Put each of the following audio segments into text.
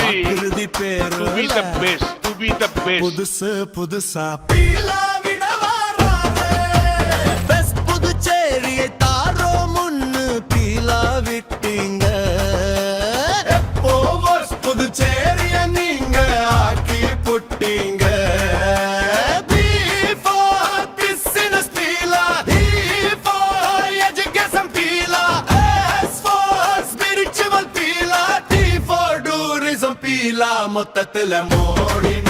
வாக்குறுதி பேரு. புதுசு புதுசா. புதுச்சேரியை தாரோ முன்னு பீலா விட்டீங்க. புதுச்சேரிய நீங்க? மொத்தத்துல மோடின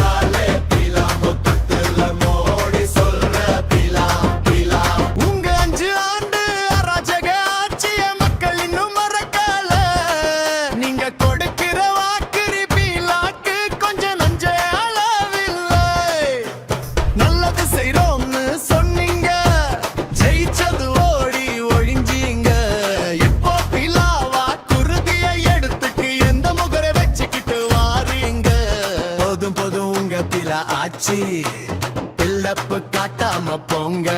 ஆந்திரா ஆச்சு. பிள்ளப்பு காட்டாம போங்க.